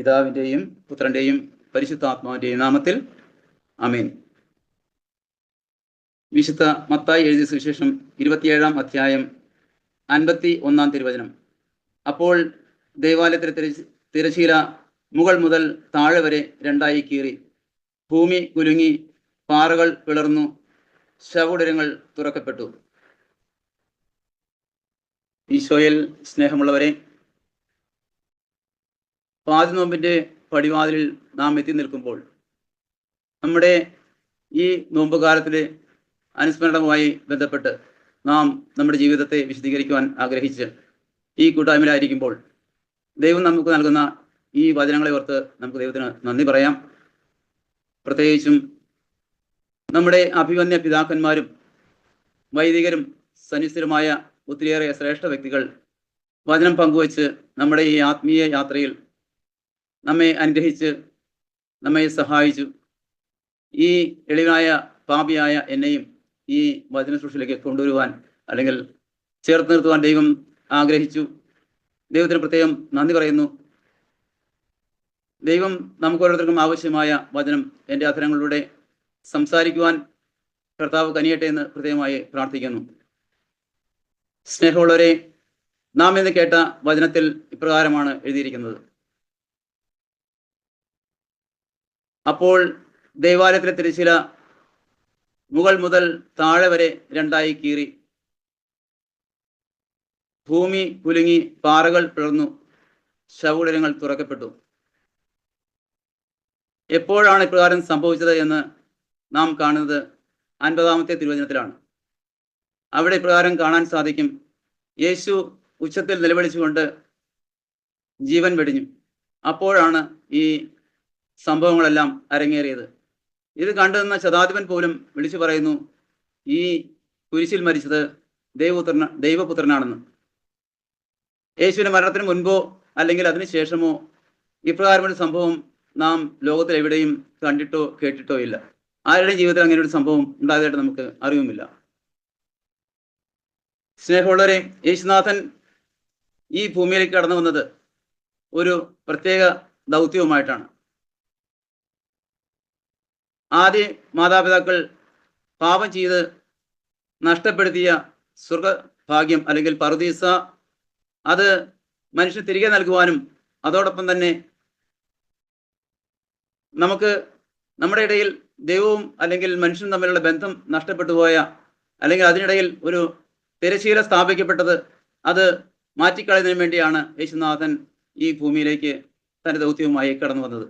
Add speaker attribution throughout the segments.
Speaker 1: പിതാവിന്റെയും പുത്രന്റെയും പരിശുദ്ധാത്മാവിന്റെയും നാമത്തിൽ അമീൻ വിശുദ്ധ മത്തായി എഴുതിയ സുവിശേഷം ഇരുപത്തിയേഴാം അധ്യായം അൻപത്തി ഒന്നാം തിരുവചനം. അപ്പോൾ ദേവാലയത്തിലെ തിരശ് തിരശീല മുകൾ മുതൽ താഴെ വരെ രണ്ടായി കീറി. ഭൂമി കുലുങ്ങി പാറകൾ പിളർന്നു ശവകുടരങ്ങൾ തുറക്കപ്പെട്ടു. ഈശോയിൽ സ്നേഹമുള്ളവരെ പാതി നോമ്പിന്റെ പടിവാതിലിൽ നാം എത്തി നിൽക്കുമ്പോൾ നമ്മുടെ ഈ നോമ്പുകാലത്തിലെ അനുസ്മരണവുമായി ബന്ധപ്പെട്ട് നാം നമ്മുടെ ജീവിതത്തെ വിശദീകരിക്കുവാൻ ആഗ്രഹിച്ച് ഈ കൂട്ടായ്മയിലായിരിക്കുമ്പോൾ ദൈവം നമുക്ക് നൽകുന്ന ഈ വചനങ്ങളെ ഓർത്ത് നമുക്ക് ദൈവത്തിന് നന്ദി പറയാം. പ്രത്യേകിച്ചും നമ്മുടെ അഭിമന്യ പിതാക്കന്മാരും വൈദികരും സന്നിസ്ഥരുമായ ഒത്തിരിയേറെ ശ്രേഷ്ഠ വ്യക്തികൾ വചനം പങ്കുവച്ച് നമ്മുടെ ഈ ആത്മീയ യാത്രയിൽ നമ്മെ അനുഗ്രഹിച്ച് നമ്മെ സഹായിച്ചു. ഈ എളിവായ പാപിയായ എന്നെയും ഈ വചന സൃഷ്ടിയിലേക്ക് കൊണ്ടുവരുവാൻ അല്ലെങ്കിൽ ചേർത്ത് നിർത്തുവാൻ ദൈവം ആഗ്രഹിച്ചു. ദൈവത്തിന് പ്രത്യേകം നന്ദി പറയുന്നു. ദൈവം നമുക്ക് ഓരോരുത്തർക്കും ആവശ്യമായ വചനം എന്റെ അധരങ്ങളിലൂടെ സംസാരിക്കുവാൻ കർത്താവ് കനിയട്ടെ എന്ന് പ്രത്യേകമായി പ്രാർത്ഥിക്കുന്നു. സ്നേഹമുള്ളവരെ നാം ഇന്ന് കേട്ട വചനത്തിൽ ഇപ്രകാരമാണ് എഴുതിയിരിക്കുന്നത്. അപ്പോൾ ദൈവാലയത്തിലെ തിരശ്ശീല മുകൾ മുതൽ താഴെ വരെ രണ്ടായി കീറി. ഭൂമി കുലുങ്ങി പാറകൾ പിളർന്നു. ശവകുടരങ്ങൾ തുറക്കപ്പെട്ടു. എപ്പോഴാണ് ഇപ്രകാരം സംഭവിച്ചത് എന്ന് നാം കാണുന്നത് അൻപതാമത്തെ തിരുവചനത്തിലാണ്. അവിടെ ഇപ്രകാരം കാണാൻ സാധിക്കും. യേശു ഉച്ചത്തിൽ നിലവിളിച്ചുകൊണ്ട് ജീവൻ വെടിഞ്ഞു. അപ്പോഴാണ് ഈ സംഭവങ്ങളെല്ലാം അരങ്ങേറിയത്. ഇത് കണ്ടുനിന്ന ശതാധിപൻ പോലും വിളിച്ചു പറയുന്നു ഈ കുരിശിൽ മരിച്ചത് ദൈവപുത്രന ദൈവപുത്രനാണെന്ന്. യേശുവിന്റെ മരണത്തിന് മുൻപോ അല്ലെങ്കിൽ അതിനുശേഷമോ ഇപ്രകാരമൊരു സംഭവം നാം ലോകത്തിൽ എവിടെയും കണ്ടിട്ടോ കേട്ടിട്ടോ ഇല്ല. ആരുടെയും ജീവിതത്തിൽ അങ്ങനെ ഒരു സംഭവം ഉണ്ടായതായിട്ട് നമുക്ക് അറിവുമില്ല സ്നേഹമുള്ളവരെ യേശുനാഥൻ ഈ ഭൂമിയിലേക്ക് കടന്നു വന്നത് ഒരു പ്രത്യേക ദൗത്യവുമായിട്ടാണ്. ആദ്യ മാതാപിതാക്കൾ പാപം ചെയ്ത് നഷ്ടപ്പെടുത്തിയ സ്വർഗഭാഗ്യം അല്ലെങ്കിൽ പറുദീസ അത് മനുഷ്യന് തിരികെ നൽകുവാനും അതോടൊപ്പം തന്നെ നമുക്ക് നമ്മുടെ ഇടയിൽ ദൈവവും അല്ലെങ്കിൽ മനുഷ്യനും തമ്മിലുള്ള ബന്ധം നഷ്ടപ്പെട്ടു പോയ അല്ലെങ്കിൽ അതിനിടയിൽ ഒരു തിരശീല സ്ഥാപിക്കപ്പെട്ടത് അത് മാറ്റിക്കളയുന്നതിന് വേണ്ടിയാണ് യേശുനാഥൻ ഈ ഭൂമിയിലേക്ക് തന്റെ ദൗത്യവുമായി കടന്നു വന്നത്.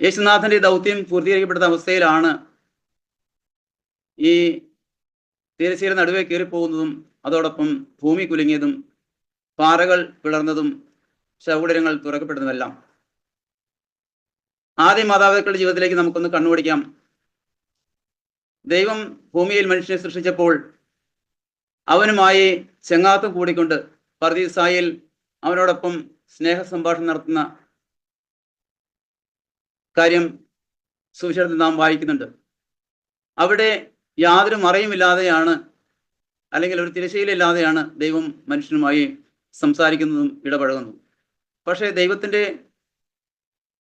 Speaker 1: യേശുനാഥന്റെ ദൗത്യം പൂർത്തീകരിക്കപ്പെടുന്ന അവസ്ഥയിലാണ് ഈ തിരശ്ശീല നടുവേ കയറിപ്പോകുന്നതും അതോടൊപ്പം ഭൂമി കുലുങ്ങിയതും പാറകൾ പിളർന്നതും ശൗകര്യങ്ങൾ തുറക്കപ്പെടുന്നതെല്ലാം ആദ്യ മാതാപിതാക്കളുടെ ജീവിതത്തിലേക്ക് നമുക്കൊന്ന് കണ്ണുപിടിക്കാം. ദൈവം ഭൂമിയിൽ മനുഷ്യനെ സൃഷ്ടിച്ചപ്പോൾ അവനുമായി ചെങ്ങാത്തം കൂടിക്കൊണ്ട് പർദീസായിൽ അവനോടൊപ്പം സ്നേഹ സംഭാഷണം നടത്തുന്ന കാര്യം സുവിശേഷത്തിൽ നാം വായിക്കുന്നുണ്ട്. അവിടെ യാതൊരു മറയുമില്ലാതെയാണ് അല്ലെങ്കിൽ ഒരു തിരശ്ശീലില്ലാതെയാണ് ദൈവം മനുഷ്യനുമായി സംസാരിക്കുന്നതും ഇടപഴകുന്നു പക്ഷേ ദൈവത്തിന്റെ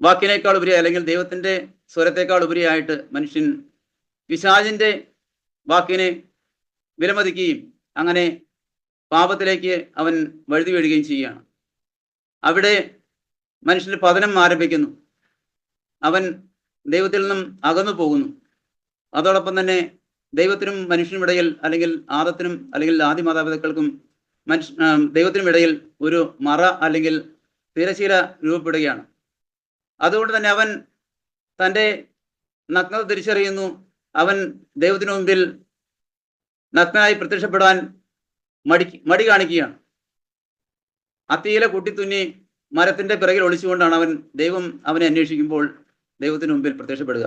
Speaker 1: വാക്കിനേക്കാൾ ഉപരി അല്ലെങ്കിൽ ദൈവത്തിന്റെ സ്വരത്തേക്കാൾ ഉപരിയായിട്ട് മനുഷ്യൻ പിശാചിന്റെ വാക്കിനെ വിലമതിക്കുകയും അങ്ങനെ പാപത്തിലേക്ക് അവൻ വഴുതി വീഴുകയും ചെയ്യുകയാണ്. അവിടെ മനുഷ്യന്റെ പതനം ആരംഭിക്കുന്നു. അവൻ ദൈവത്തിൽ നിന്നും അകന്നു പോകുന്നു. അതോടൊപ്പം തന്നെ ദൈവത്തിനും മനുഷ്യനും ഇടയിൽ അല്ലെങ്കിൽ ആദത്തിനും അല്ലെങ്കിൽ ആദ്യ മാതാപിതാക്കൾക്കും മനുഷ്യ ദൈവത്തിനും ഇടയിൽ ഒരു മറ അല്ലെങ്കിൽ തിരശീല രൂപപ്പെടുകയാണ്. അതുകൊണ്ട് തന്നെ അവൻ തന്റെ നഗ്നത തിരിച്ചറിയുന്നു. അവൻ ദൈവത്തിനു മുമ്പിൽ നഗ്നായി പ്രത്യക്ഷപ്പെടാൻ മടി മടി കാണിക്കുകയാണ്. അത്തിയിലെ കുട്ടിത്തുന്നി മരത്തിന്റെ പിറകിൽ ഒളിച്ചുകൊണ്ടാണ് അവൻ ദൈവം അവനെ അന്വേഷിക്കുമ്പോൾ ദൈവത്തിന് മുമ്പിൽ പ്രത്യക്ഷപ്പെടുക.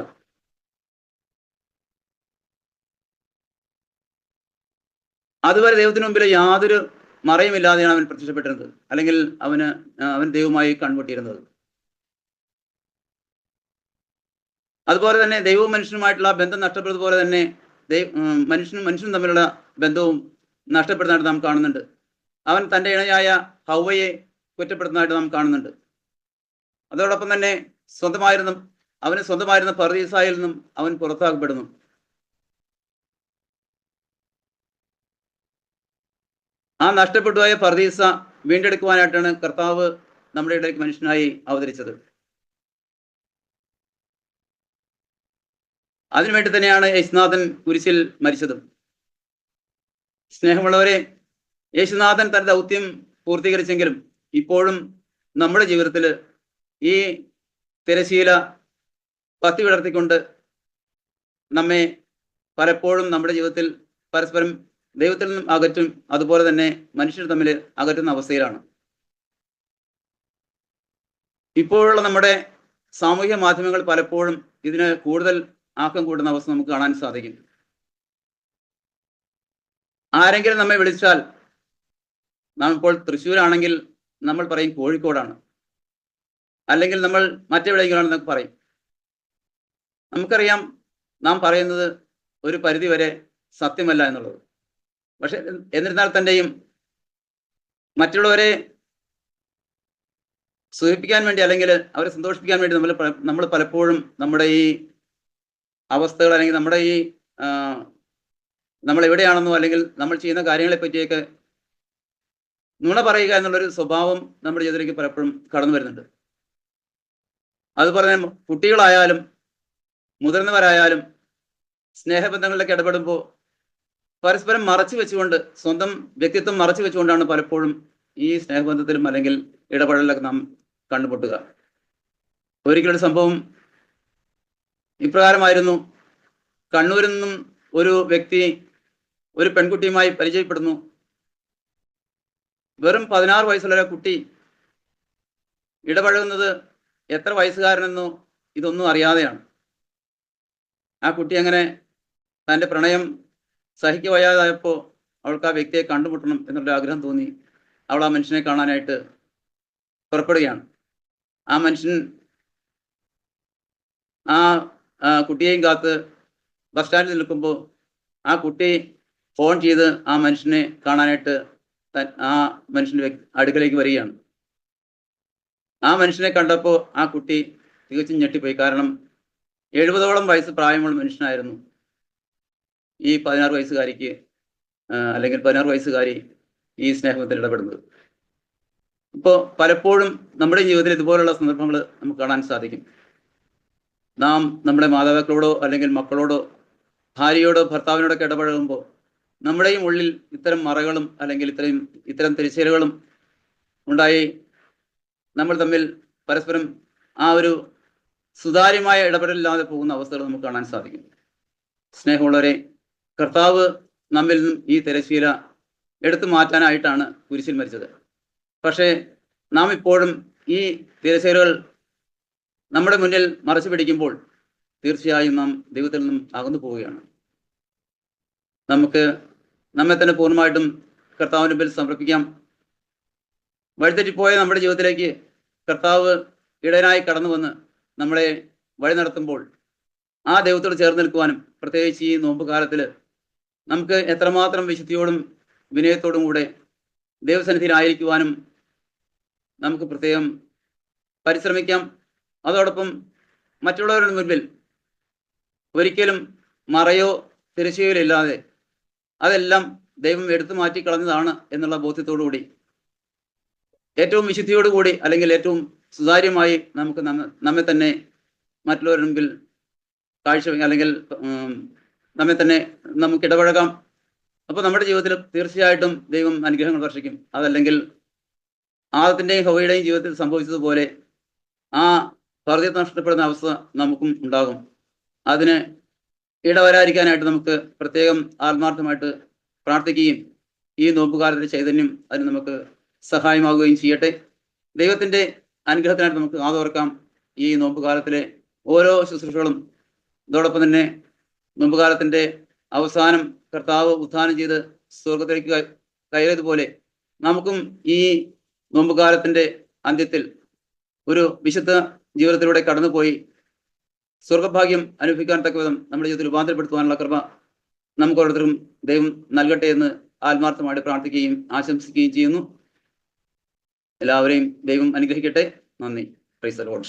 Speaker 1: അതുവരെ ദൈവത്തിന് മുമ്പിൽ യാതൊരു മറയുമില്ലാതെയാണ് അവൻ പ്രത്യക്ഷപ്പെട്ടിരുന്നത്. അല്ലെങ്കിൽ അവന് അവൻ ദൈവമായി കൺമുട്ടിയിരുന്നത് അതുപോലെ തന്നെ ദൈവവും മനുഷ്യനുമായിട്ടുള്ള ബന്ധം നഷ്ടപ്പെട്ടതുപോലെ തന്നെ മനുഷ്യനും മനുഷ്യനും തമ്മിലുള്ള ബന്ധവും നഷ്ടപ്പെടുന്നതായിട്ട് നാം കാണുന്നുണ്ട്. അവൻ തന്റെ ഇണയായ ഹൗവയെ കുറ്റപ്പെടുത്തുന്നതായിട്ട് നാം കാണുന്നുണ്ട്. അതോടൊപ്പം തന്നെ സ്വന്തമായിരുന്ന അവന് സ്വന്തമായിരുന്ന പർദീസായിൽ നിന്നും അവൻ പുറത്താക്കപ്പെടുന്നു. ആ നഷ്ടപ്പെട്ടുപോയ പർദീസ വീണ്ടെടുക്കുവാനായിട്ടാണ് കർത്താവ് നമ്മുടെ ഇടയ്ക്ക് മനുഷ്യനായി അവതരിച്ചത്. അതിനുവേണ്ടി തന്നെയാണ് യേശുനാഥൻ കുരിശിൽ മരിച്ചതും. സ്നേഹമുള്ളവരെ യേശുനാഥൻ തന്റെ ദൗത്യം പൂർത്തീകരിച്ചെങ്കിലും ഇപ്പോഴും നമ്മുടെ ജീവിതത്തിൽ ഈ തിരശീല പത്തി വിടർത്തിക്കൊണ്ട് നമ്മെ പലപ്പോഴും നമ്മുടെ ജീവിതത്തിൽ പരസ്പരം ദൈവത്തിൽ നിന്നും അകറ്റും അതുപോലെ തന്നെ മനുഷ്യർ തമ്മിൽ അകറ്റുന്ന അവസ്ഥയിലാണ്. ഇപ്പോഴുള്ള നമ്മുടെ സാമൂഹ്യ മാധ്യമങ്ങൾ പലപ്പോഴും ഇതിന് കൂടുതൽ ആക്കം കൂടുന്ന അവസ്ഥ നമുക്ക് കാണാൻ സാധിക്കും. ആരെങ്കിലും നമ്മെ വിളിച്ചാൽ നാം ഇപ്പോൾ തൃശ്ശൂരാണെങ്കിൽ നമ്മൾ പറയും കോഴിക്കോടാണ്. അല്ലെങ്കിൽ നമ്മൾ മറ്റെവിടെയെങ്കിലാണെന്നൊക്കെ പറയും. നമുക്കറിയാം നാം പറയുന്നത് ഒരു പരിധി വരെ സത്യമല്ല എന്നുള്ളത്. പക്ഷെ എന്നിരുന്നാൽ തന്നെയും മറ്റുള്ളവരെ സൂചിപ്പിക്കാൻ വേണ്ടി അല്ലെങ്കിൽ അവരെ സന്തോഷിപ്പിക്കാൻ വേണ്ടി നമ്മൾ നമ്മൾ പലപ്പോഴും നമ്മുടെ ഈ അവസ്ഥകൾ അല്ലെങ്കിൽ നമ്മുടെ ഈ നമ്മൾ എവിടെയാണെന്നോ അല്ലെങ്കിൽ നമ്മൾ ചെയ്യുന്ന കാര്യങ്ങളെ പറ്റിയൊക്കെ നുണ പറയുക എന്നുള്ളൊരു സ്വഭാവം നമ്മുടെ ജീവിതത്തിലേക്ക് പലപ്പോഴും കടന്നു വരുന്നുണ്ട്. അതുപോലെ തന്നെ കുട്ടികളായാലും മുതിർന്നവരായാലും സ്നേഹബന്ധങ്ങളിലേക്ക് ഇടപെടുമ്പോൾ പരസ്പരം മറച്ചു വെച്ചുകൊണ്ട് സ്വന്തം വ്യക്തിത്വം മറച്ചു വെച്ചുകൊണ്ടാണ് പലപ്പോഴും ഈ സ്നേഹബന്ധത്തിലും അല്ലെങ്കിൽ ഇടപെടലിലൊക്കെ നാം കണ്ടുമുട്ടുക. ഒരിക്കലൊരു സംഭവം ഇപ്രകാരമായിരുന്നു. കണ്ണൂരിൽ നിന്നും ഒരു വ്യക്തി ഒരു പെൺകുട്ടിയുമായി പരിചയപ്പെടുന്നു. വെറും പതിനാറ് വയസ്സുള്ള കുട്ടി ഇടപഴകുന്നത് എത്ര വയസ്സുകാരനെന്നോ ഇതൊന്നും അറിയാതെയാണ്. ആ കുട്ടി അങ്ങനെ തന്റെ പ്രണയം സഹിക്ക വയ്യാതായപ്പോൾ അവൾക്ക് ആ വ്യക്തിയെ കണ്ടുമുട്ടണം എന്നുള്ള ആഗ്രഹം തോന്നി. അവൾ ആ മനുഷ്യനെ കാണാനായിട്ട് പുറപ്പെടുകയാണ്. ആ മനുഷ്യൻ ആ കുട്ടിയെയും കാത്ത് ബസ് സ്റ്റാൻഡിൽ നിൽക്കുമ്പോൾ ആ കുട്ടി ഫോൺ ചെയ്ത് ആ മനുഷ്യനെ കാണാനായിട്ട് ആ മനുഷ്യന്റെ അടുക്കലേക്ക് വരികയാണ്. ആ മനുഷ്യനെ കണ്ടപ്പോൾ ആ കുട്ടി തികച്ചും ഞെട്ടിപ്പോയി. കാരണം എഴുപതോളം വയസ്സ് പ്രായമുള്ള മനുഷ്യനായിരുന്നു. ഈ പതിനാറ് വയസ്സുകാരിക്ക് അല്ലെങ്കിൽ പതിനാറ് വയസ്സുകാരി ഈ സ്നേഹത്തിൽ ഇടപെടുന്നത്. ഇപ്പോൾ പലപ്പോഴും നമ്മുടെ ജീവിതത്തിൽ ഇതുപോലുള്ള സന്ദർഭങ്ങൾ നമുക്ക് കാണാൻ സാധിക്കും. നാം നമ്മുടെ മാതാപിതാക്കളോടോ അല്ലെങ്കിൽ മക്കളോടോ ഭാര്യയോടോ ഭർത്താവിനോടൊക്കെ ഇടപഴകുമ്പോൾ നമ്മുടെയും ഉള്ളിൽ ഇത്തരം മറകളും അല്ലെങ്കിൽ ഇത്രയും ഇത്തരം തിരിച്ചലുകളും ഉണ്ടായി നമ്മൾ തമ്മിൽ പരസ്പരം ആ ഒരു സുതാര്യമായ ഇടപെടലില്ലാതെ പോകുന്ന അവസ്ഥകൾ നമുക്ക് കാണാൻ സാധിക്കും. സ്നേഹമുള്ളവരെ കർത്താവ് നമ്മിൽ നിന്നും ഈ തിരശീല എടുത്തു മാറ്റാനായിട്ടാണ് കുരിശിൽ മരിച്ചത്. പക്ഷേ നാം ഇപ്പോഴും ഈ തിരശീലകൾ നമ്മുടെ മുന്നിൽ മറച്ചു പിടിക്കുമ്പോൾ തീർച്ചയായും നാം ദൈവത്തിൽ നിന്നും അകന്നു പോവുകയാണ്. നമുക്ക് നമ്മെ തന്നെ പൂർണമായിട്ടും കർത്താവിന് മുമ്പിൽ സമർപ്പിക്കാം. വഴിതെറ്റിപ്പോയ നമ്മുടെ ജീവിതത്തിലേക്ക് കർത്താവ് ഇടനായി കടന്നു വന്ന് നമ്മളെ വഴി നടത്തുമ്പോൾ ആ ദൈവത്തോട് ചേർന്ന് നിൽക്കുവാനും പ്രത്യേകിച്ച് ഈ നോമ്പ് കാലത്തിൽ നമുക്ക് എത്രമാത്രം വിശുദ്ധിയോടും വിനയത്തോടും കൂടെ ദൈവസന്നിധിയിലായിരിക്കുവാനും നമുക്ക് പ്രത്യേകം പരിശ്രമിക്കാം. അതോടൊപ്പം മറ്റുള്ളവരുടെ മുൻപിൽ ഒരിക്കലും മറയോ തിരശ്ശീലോ ഇല്ലാതെ അതെല്ലാം ദൈവം എടുത്തു മാറ്റി കളഞ്ഞതാണ് എന്നുള്ള ബോധ്യത്തോടു കൂടി ഏറ്റവും വിശുദ്ധിയോടുകൂടി അല്ലെങ്കിൽ ഏറ്റവും സുതാര്യമായി നമുക്ക് നമ്മെ തന്നെ മറ്റുള്ളവരുടെ മുമ്പിൽ കാഴ്ച അല്ലെങ്കിൽ നമ്മെ തന്നെ നമുക്ക് ഇടപഴകാം. അപ്പോൾ നമ്മുടെ ജീവിതത്തിൽ തീർച്ചയായിട്ടും ദൈവം അനുഗ്രഹങ്ങൾ വർഷിക്കും. അതല്ലെങ്കിൽ ആദത്തിന്റെയും ഹവയുടെയും ജീവിതത്തിൽ സംഭവിച്ചതുപോലെ ആ പർദ്ദത്ത് നഷ്ടപ്പെടുന്ന അവസ്ഥ നമുക്കും ഉണ്ടാകും. അതിന് ഇടവരാതിരിക്കാനായിട്ട് നമുക്ക് പ്രത്യേകം ആത്മാർത്ഥമായിട്ട് പ്രാർത്ഥിക്കുകയും ഈ നോമ്പുകാലത്തിന്റെ ചൈതന്യം അതിന് നമുക്ക് സഹായമാകുകയും ചെയ്യട്ടെ. ദൈവത്തിന്റെ അനുഗ്രഹത്തിനായിട്ട് നമുക്ക് ആദോർക്കാം ഈ നോമ്പുകാലത്തിലെ ഓരോ ശുശ്രൂഷകളും. അതോടൊപ്പം തന്നെ നോമ്പുകാലത്തിന്റെ അവസാനം കർത്താവ് ഉത്ഥാനം ചെയ്ത് സ്വർഗത്തിലേക്ക് കയറിയതുപോലെ നമുക്കും ഈ നോമ്പുകാലത്തിന്റെ അന്ത്യത്തിൽ ഒരു വിശുദ്ധ ജീവിതത്തിലൂടെ കടന്നുപോയി സ്വർഗഭാഗ്യം അനുഭവിക്കാൻ തക്ക വിധം നമ്മുടെ ജീവിതത്തിൽ രൂപാന്തരപ്പെടുത്തുവാനുള്ള കൃപ നമുക്ക് ഓരോരുത്തർക്കും ദൈവം നൽകട്ടെ എന്ന് ആത്മാർത്ഥമായിട്ട് പ്രാർത്ഥിക്കുകയും ആശംസിക്കുകയും ചെയ്യുന്നു. എല്ലാവരെയും ദൈവം അനുഗ്രഹിക്കട്ടെ. നന്ദി. Price load